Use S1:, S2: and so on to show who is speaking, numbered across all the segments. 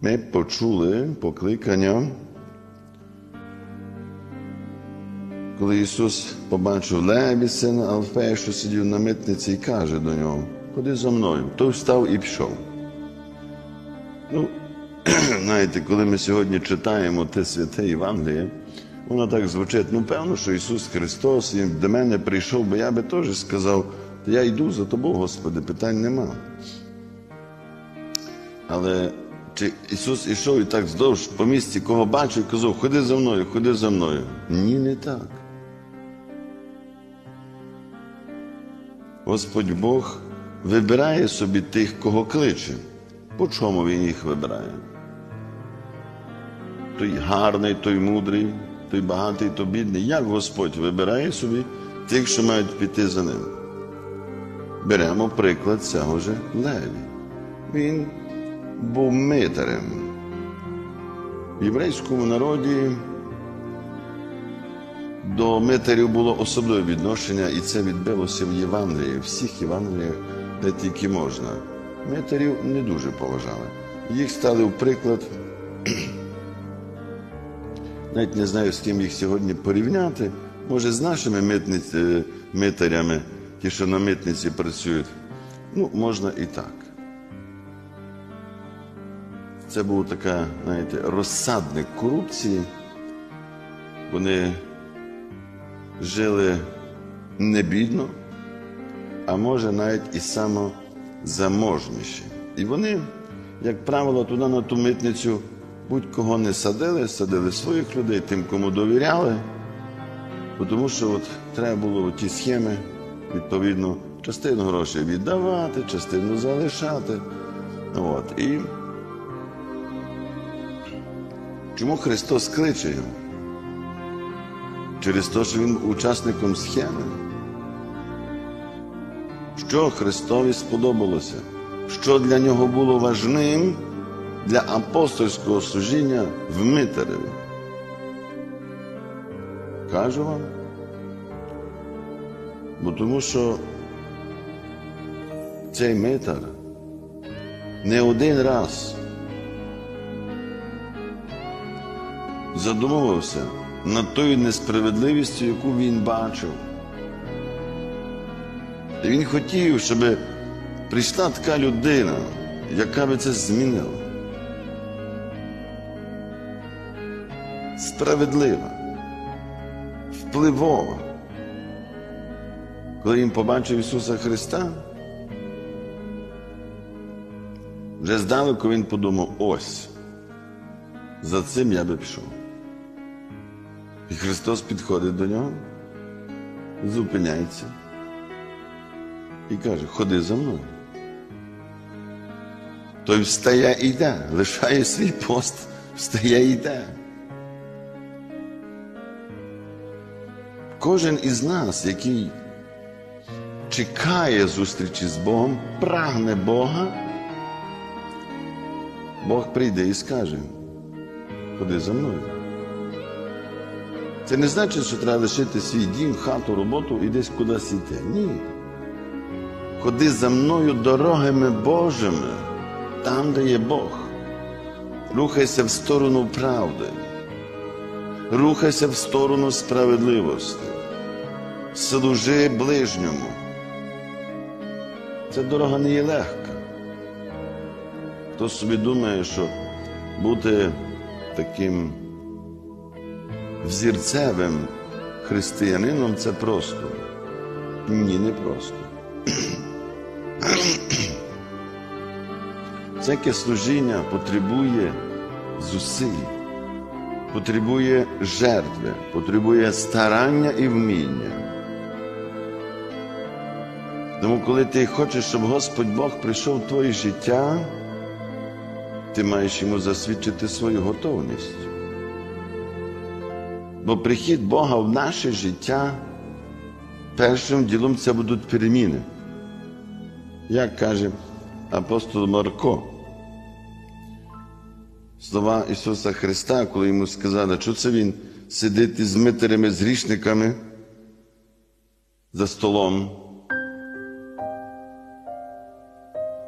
S1: Ми почули покликання, коли Ісус побачив Леві, сина Алфея, що сидів на митниці, і каже до нього: Ходи за мною. Той встав і пішов. Ну, знаєте, коли ми сьогодні читаємо те святе Євангеліє, воно так звучить, ну певно, що Ісус Христос і до мене прийшов, бо я би теж сказав, я йду за тобою, Господи, питань нема. Але чи Ісус ішов і так здовж по місці, кого бачив, казав, ходи за мною, ходи за мною. Ні, не так. Господь Бог вибирає собі тих, кого кличе. По чому Він їх вибирає? Той гарний, той мудрий, той багатий, той бідний. Як Господь вибирає собі тих, що мають піти за ним? Беремо приклад цього же Леві. Він був митарем. В єврейському народі до митарів було особливе відношення, і це відбилося в Євангелії, всіх Євангеліях, де тільки можна. Митарів не дуже поважали. Їх стали в приклад. Навіть не знаю, з ким їх сьогодні порівняти. Може, з нашими митниць, е, митарями, ті, що на митниці працюють. Ну, можна і так. Це був така, знаєте, розсадник корупції. Вони жили не бідно, а може навіть і самозаможніші. І вони, як правило, туди на ту митницю будь-кого не садили, садили своїх людей, тим, кому довіряли. Тому що от треба було ті схеми, відповідно, частину грошей віддавати, частину залишати. От. І чому Христос кличе його? Через те, що він учасником схеми. Що Христові сподобалося? Що для нього було важним для апостольського служіння в Митареві? Кажу вам. Бо тому що цей митар не один раз задумувався над тою несправедливістю, яку він бачив. І він хотів, щоб прийшла така людина, яка би це змінила. Справедлива, впливова. Коли він побачив Ісуса Христа, вже здалеку він подумав, ось, за цим я би пішов. І Христос підходить до нього, зупиняється і каже, ходи за мною. Той встає і йде, лишає свій пост, встає і йде. Кожен із нас, який чекає зустрічі з Богом, прагне Бога, Бог прийде і скаже, ходи за мною. Це не значить, що треба лишити свій дім, хату, роботу і десь кудись йти. Ні. Ходи за мною дорогами Божими, там, де є Бог. Рухайся в сторону правди. Рухайся в сторону справедливості. Служи ближньому. Ця дорога не є легка. Хто собі думає, що бути таким взірцевим християнином це просто. Ні, не просто. Всяке служіння потребує зусиль, потребує жертви, потребує старання і вміння. Тому, коли ти хочеш, щоб Господь Бог прийшов в твоє життя, ти маєш йому засвідчити свою готовність. Бо прихід Бога в наше життя першим ділом це будуть переміни. Як каже апостол Марко, слова Ісуса Христа, коли йому сказали, що це Він сидить із митарями, з грішниками за столом.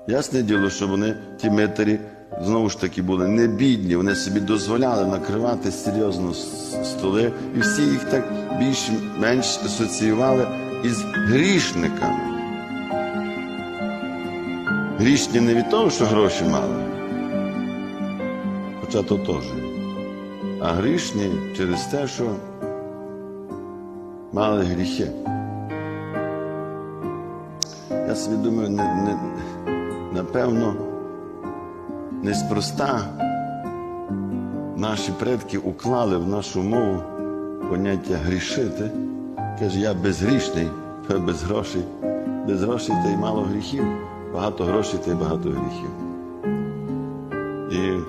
S1: Ясне діло, що вони, ті митарі, знову ж таки були не бідні, вони собі дозволяли накривати серйозно столи, і всі їх так більш-менш асоціювали із грішниками. Грішні не від того, що гроші мали, хоча то теж, а грішні через те, що мали гріхи. Я собі думаю, не, не, напевно, неспроста наші предки уклали в нашу мову поняття грішити. Каже, я безгрішний, та без грошей. Без грошей та й мало гріхів, багато грошей та й багато гріхів. І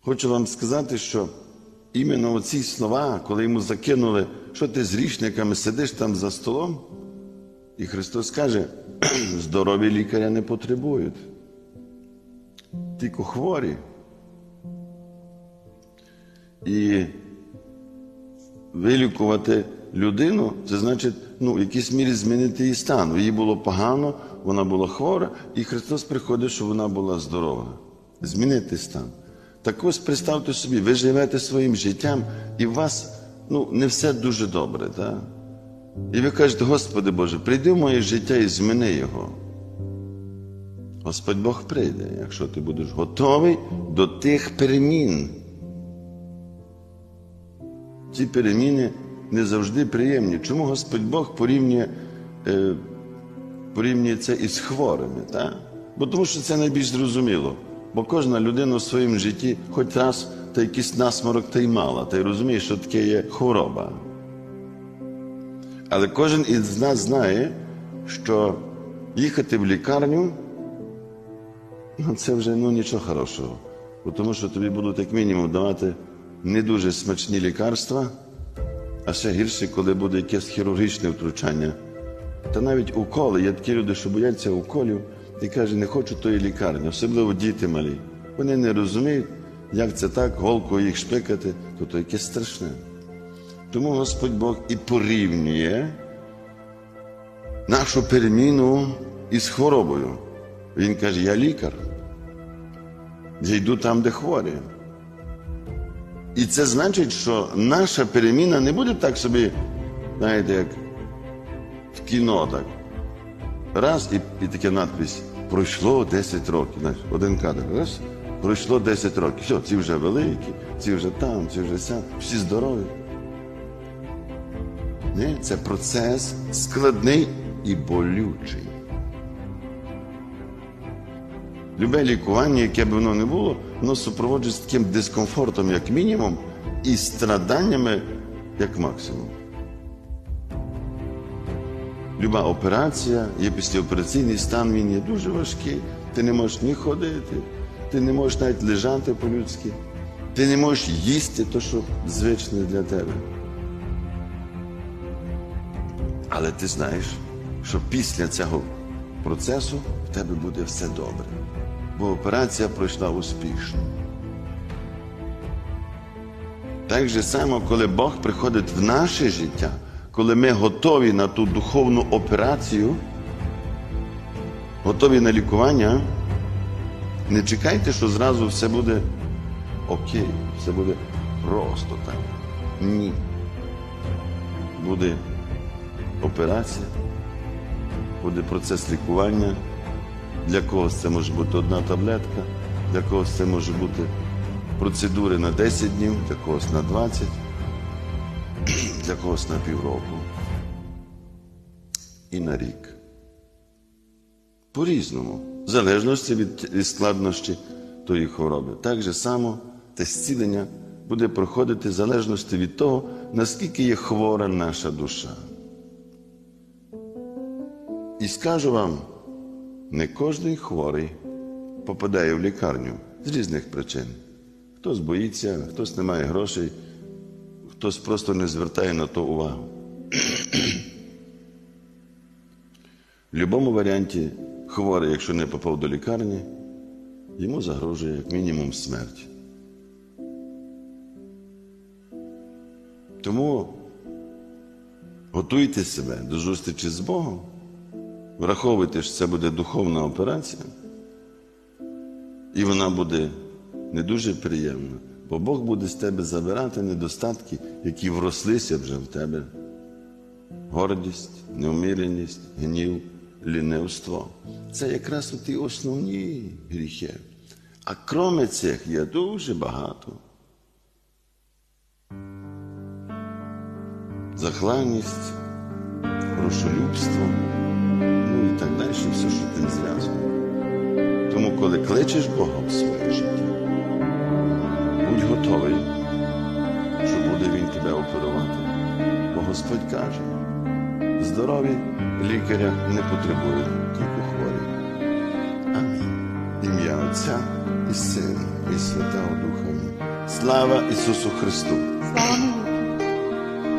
S1: хочу вам сказати, що іменно оці слова, коли йому закинули, що ти з грішниками сидиш там за столом, і Христос каже, здорові лікаря не потребують. Тільки хворі. І вилікувати людину, це значить, ну, в якійсь мірі змінити її стан. Їй було погано, вона була хвора, і Христос приходить, щоб вона була здорова. Змінити стан. Так ось представте собі, ви живете своїм життям, і у вас ну, не все дуже добре. Так? І ви кажете, Господи Боже, прийди в моє життя і зміни його. Господь Бог прийде, якщо ти будеш готовий до тих перемін. Ці переміни не завжди приємні. Чому Господь Бог порівнює, е, порівнює це із хворими? Так? Бо тому що це найбільш зрозуміло. Бо кожна людина в своєму житті хоч раз та якийсь насморок та й мала, та й розуміє, що таке є хвороба. Але кожен із нас знає, що їхати в лікарню це вже ну, нічого хорошого. Тому що тобі будуть як мінімум давати не дуже смачні лікарства, а ще гірше, коли буде якесь хірургічне втручання. Та навіть уколи, є такі люди, що бояться уколів і кажуть, не хочу тої лікарні, особливо діти малі. Вони не розуміють, як це так, голкою їх шпикати, то то якесь страшне. Тому Господь Бог і порівнює нашу переміну із хворобою. Він каже, я лікар. Я йду там, де хворі. І це значить, що наша переміна не буде так собі, знаєте, як в кіно так. Раз і, і таке надпись пройшло 10 років. Знаєш, один кадр. Раз, пройшло 10 років. Все, ці вже великі, ці вже там, ці вже сям, всі здорові. Ні, це процес складний і болючий. Любе лікування, яке б воно не було, воно супроводжується таким дискомфортом, як мінімум, і страданнями, як максимум. Люба операція, є післяопераційний стан, він є дуже важкий. Ти не можеш ні ходити, ти не можеш навіть лежати по-людськи, ти не можеш їсти те, що звичне для тебе. Але ти знаєш, що після цього процесу в тебе буде все добре, бо операція пройшла успішно. Так же само, коли Бог приходить в наше життя, коли ми готові на ту духовну операцію, готові на лікування, не чекайте, що зразу все буде окей, все буде просто так. Ні. Буде операція, буде процес лікування. Для когось це може бути одна таблетка, для когось це може бути процедури на 10 днів, для когось на 20, для когось на півроку і на рік. По-різному, в залежності від, складнощі тої хвороби. Так же само те зцілення буде проходити в залежності від того, наскільки є хвора наша душа. І скажу вам, не кожен хворий попадає в лікарню з різних причин. Хтось боїться, хтось не має грошей, хтось просто не звертає на то увагу. В будь-якому варіанті хворий, якщо не попав до лікарні, йому загрожує як мінімум смерть. Тому готуйте себе до зустрічі з Богом. Враховуйте, що це буде духовна операція. І вона буде не дуже приємна, бо Бог буде з тебе забирати недостатки, які врослися вже в тебе. Гордість, неуміреність, гнів, лінивство. Це якраз ті основні гріхи. А кроме цих є дуже багато. Захланність, грошолюбство, і так далі, все, що тим зв'язано. Тому, коли кличеш Бога в своє життя, будь готовий, що буде Він тебе оперувати. Бо Господь каже, здорові лікаря не потребують, тільки хворі. Амінь. Ім'я Отця і Сина, і Святого Духа. Слава Ісусу Христу!
S2: Слава.